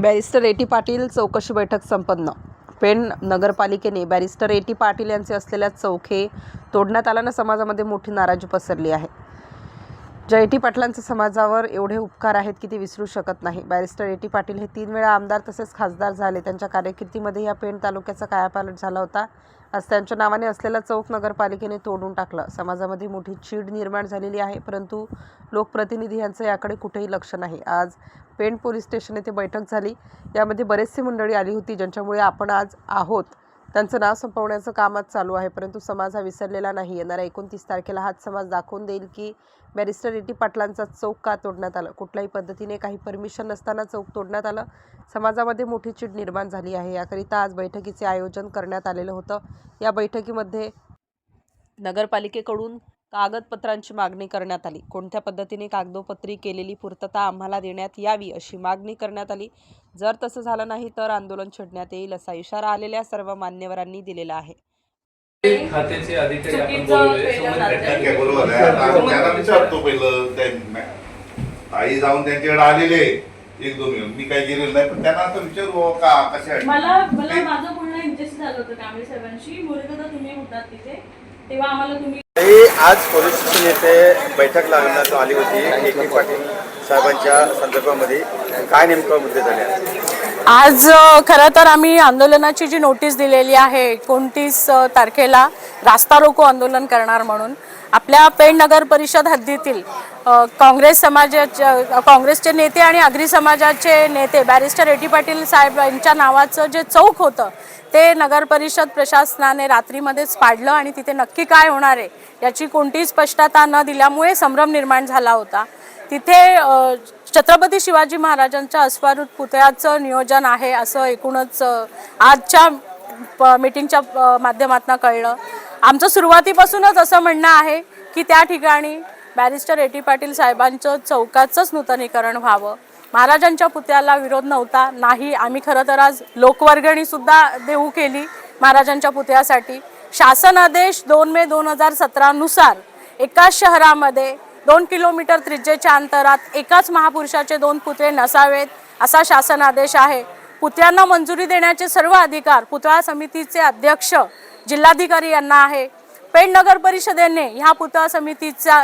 Barrister A T Patil चौकशी बैठक संपन्न. पेण नगरपालिकेने बॅरिस्टर ए टी पाटील यांचे असलेल्या चौखे तोडण्यात आल्यानं समाजामध्ये मोठी नाराजी पसरली आहे. ज्या ए टी पाटलांचे समाजावर एवढे उपकार आहेत की ते विसरू शकत नाही. बॅरिस्टर ए टी पाटील हे तीन वेळा आमदार तसेच खासदार झाले. त्यांच्या कार्यकिर्दीमध्ये या पेण तालुक्याचा कायापालट झाला होता. आज त्यांच्या नावाने असलेला चौक नगरपालिकेने तोडून टाकलं. समाजामध्ये मोठी चीड निर्माण झालेली आहे परंतु लोकप्रतिनिधी यांचं याकडे कुठेही लक्ष नाही. आज पेण पोलीस स्टेशन येथे बैठक झाली. यामध्ये बरेचसे मंडळी आली होती ज्यांच्यामुळे आपण आज आहोत. त्यांचं नाव संपवण्याचं काम आज चालू आहे परंतु समाज हा विसरलेला नाही. येणाऱ्या एकोणतीस तारखेला हाच समाज दाखवून देईल की बॅरिस्टर ए. टी. पाटलांचा चौक का तोडण्यात आलं? कुठल्याही पद्धतीने काही परमिशन नसताना चौक तोडण्यात आलं. समाजामध्ये मोठी चीड निर्माण झाली आहे. याकरिता आज बैठकीचे आयोजन करण्यात आलेलं होतं. या बैठकीमध्ये नगरपालिकेकडून कागदपत्रांची मागणी करण्यात आली. कोणत्या पद्धतीने कागदोपत्री केलेली पूर्तता आम्हाला देण्यात यावी अशी मागणी करण्यात आली? जर तसं झालं नाही तर आंदोलन छेडण्यात येईल असा इशारा आलेल्या सर्व मान्यवरांनी दिलेला आहे. खात्याचे अधिकारी आपण आई जाऊन त्यांच्याकडे आलेले एक दोन मिनिट. मी काही गेलेलो नाही पण त्यांना आता विचारू बुवा का? कशा मला मला माझं बोलणं इंटरेस्ट झालं होतं कांबळे साहेबांशी. मोरेदादा तुम्ही होतात तिथे. तेव्हा आम्हाला तुम्ही आज पोलीस स्टेशन येथे बैठक लागण्यात आली होती. ए के पाटील साहेबांच्या संदर्भामध्ये काय नेमकं मुद्दे झाले? आज खरं तर आम्ही आंदोलनाची जी नोटीस दिलेली आहे एकोणतीस तारखेला रास्ता रोको आंदोलन करणार म्हणून आपल्या पेण नगर परिषद हद्दीतील काँग्रेस समाजाच्या काँग्रेसचे नेते आणि आगरी समाजाचे नेते बॅरिस्टर एटी पाटील साहेब यांच्या नावाचं जे चौक होतं ते नगर परिषद प्रशासनाने रात्रीमध्येच पाडलं आणि तिथे नक्की काय होणार आहे याची कोणतीही स्पष्टता न दिल्यामुळे संभ्रम निर्माण झाला होता. तिथे छत्रपती शिवाजी महाराजांच्या अस्वारूढ पुतळ्याचं नियोजन आहे असं एकूणच आजच्या प- मीटिंगच्या माध्यमातून कळलं. आमचं सुरुवातीपासूनच असं म्हणणं आहे की त्या ठिकाणी बॅरिस्टर ए टी पाटील साहेबांचं चौकाचंच नूतनीकरण व्हावं. महाराजांच्या पुतळ्याला विरोध नव्हता नाही आम्ही खरं तर आज लोकवर्गणीसुद्धा देऊ केली महाराजांच्या पुतळ्यासाठी. शासन आदेश दोन मे दोन हजार सतरानुसार एकाच शहरामध्ये दोन किलोमीटर त्रिज्येच्या अंतरात एकाच महापुरुषाचे दोन पुतळे नसावेत असा शासन आदेश आहे. पुतळ्यांना मंजुरी देण्याचे सर्व अधिकार पुतळा समितीचे अध्यक्ष जिल्हाधिकारी यांना आहे. पेण नगर परिषदेने ह्या पुतळा समितीचा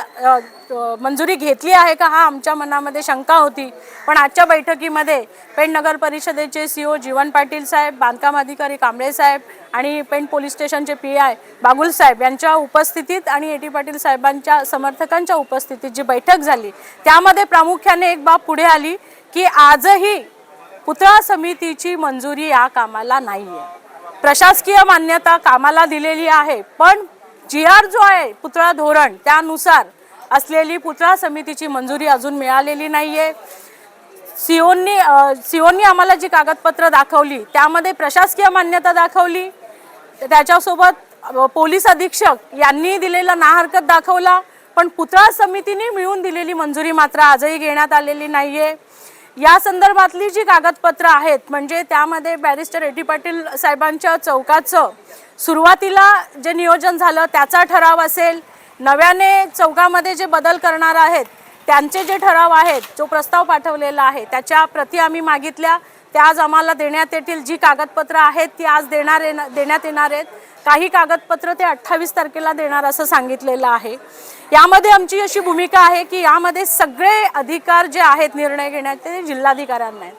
मंजुरी घेतली आहे का? हा आमच्या मनामध्ये शंका होती. पण आजच्या बैठकीमध्ये पेण नगर परिषदेचे सी ओ जीवन पाटील साहेब बांधकाम अधिकारी कांबळे साहेब आणि पेण पोलीस स्टेशनचे पी आय बागुल साहेब यांच्या उपस्थितीत आणि ए टी पाटील साहेबांच्या समर्थकांच्या उपस्थितीत जी बैठक झाली त्यामध्ये प्रामुख्याने एक बाब पुढे आली की आजही पुतळा समितीची मंजुरी या कामाला नाही आहे प्रशासकीय मान्यता कामाला दिलेली आहे पण जी आर जो आहे पुतळा धोरण त्यानुसार असलेली पुतळा समितीची मंजुरी अजून मिळालेली नाही आहे सिओननी सिओननी आम्हाला जी कागदपत्र दाखवली त्यामध्ये प्रशासकीय मान्यता दाखवली. त्याच्यासोबत पोलीस अधीक्षक यांनी दिलेला ना हरकत दाखवला पण पुतळा समितीने मिळून दिलेली मंजुरी मात्र आजही घेण्यात आलेली नाही आहे या संदर्भातली जी कागदपत्र आहेत म्हणजे त्यामध्ये बॅरिस्टर ए टी पाटील साहेबांच्या चौकाचं सुरुवातीला जे नियोजन झालं त्याचा ठराव असेल नव्याने चौकामध्ये जे बदल करणार आहेत त्यांचे जे ठराव आहेत जो प्रस्ताव पाठवलेला आहे त्याच्या प्रती आम्ही मागितल्या. त्या आज आम्हाला देण्यात येतील जी कागदपत्रं आहेत ती आज देणार देण्यात येणार आहेत. काही कागदपत्र ते अठ्ठावीस तारखेला देणार असं सांगितलेलं आहे. यामध्ये आमची अशी भूमिका आहे की यामध्ये सगळे अधिकार जे आहेत निर्णय घेण्याचे ते जिल्हाधिकाऱ्यांना आहेत.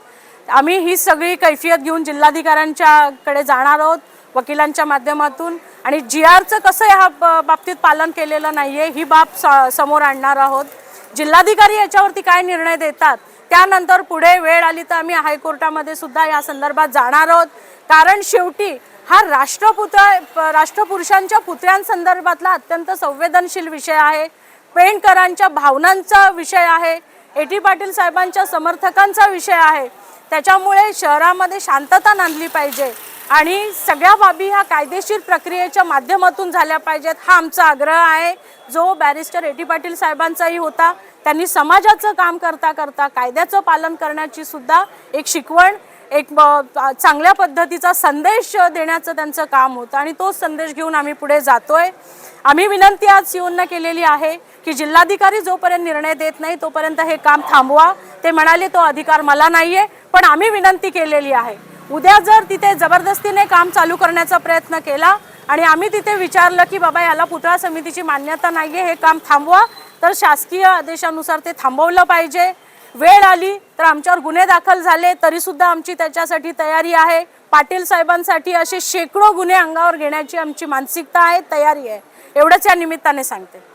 आम्ही ही सगळी कैफियत घेऊन जिल्हाधिकाऱ्यांच्याकडे जाणार आहोत वकिलांच्या माध्यमातून. आणि जी आरचं कसं ह्या ब- बाबतीत पालन केलेलं नाही आहे ही बाब स- समोर आणणार आहोत. जिल्हाधिकारी याच्यावरती काय निर्णय देतात त्यानंतर पुढे वेळ आली तर आम्ही हायकोर्टामध्ये सुद्धा या संदर्भात जाणार आहोत. कारण शेवटी हा राष्ट्रपुतळा राष्ट्रपुरुषांच्या पुतळ्यांसंदर्भातला अत्यंत संवेदनशील विषय आहे. पेणकरांच्या भावनांचा विषय आहे. ए. टी. पाटील साहेबांच्या समर्थकांचा विषय आहे. त्याच्यामुळे शहरामध्ये शांतता नांदली पाहिजे आणि सगळ्या बाबी ह्या कायदेशीर प्रक्रियेच्या माध्यमातून झाल्या पाहिजेत हा आमचा आग्रह आहे. जो बॅरिस्टर ए. टी. पाटील साहेबांचाही होता. त्यांनी समाजाचं काम करता करता कायद्याचं पालन करण्याची सुद्धा एक शिकवण एक चांगल्या पद्धतीचा संदेश देण्याचं त्यांचं काम होतं. आणि तोच संदेश घेऊन आम्ही पुढे जातोय. आम्ही विनंती आज सीओंना केलेली आहे की जिल्हाधिकारी जोपर्यंत निर्णय देत नाही तोपर्यंत हे काम थांबवा. ते म्हणाले तो अधिकार मला नाहीये पण आम्ही विनंती केलेली आहे. उद्या जर तिथे जबरदस्तीने काम चालू करण्याचा प्रयत्न केला आणि आम्ही तिथे विचारलं की बाबा याला पुतळा समितीची मान्यता नाही आहे हे काम थांबवा. तर शासकीय आदेशानुसार ते थांबवलं पाहिजे. वेळ आली तर आमच्यावर गुन्हे दाखल झाले तरीसुद्धा आमची त्याच्यासाठी तयारी आहे. पाटील साहेबांसाठी असे शेकडो गुन्हे अंगावर घेण्याची आमची मानसिकता आहे तयारी आहे. एवढंच या निमित्ताने सांगते.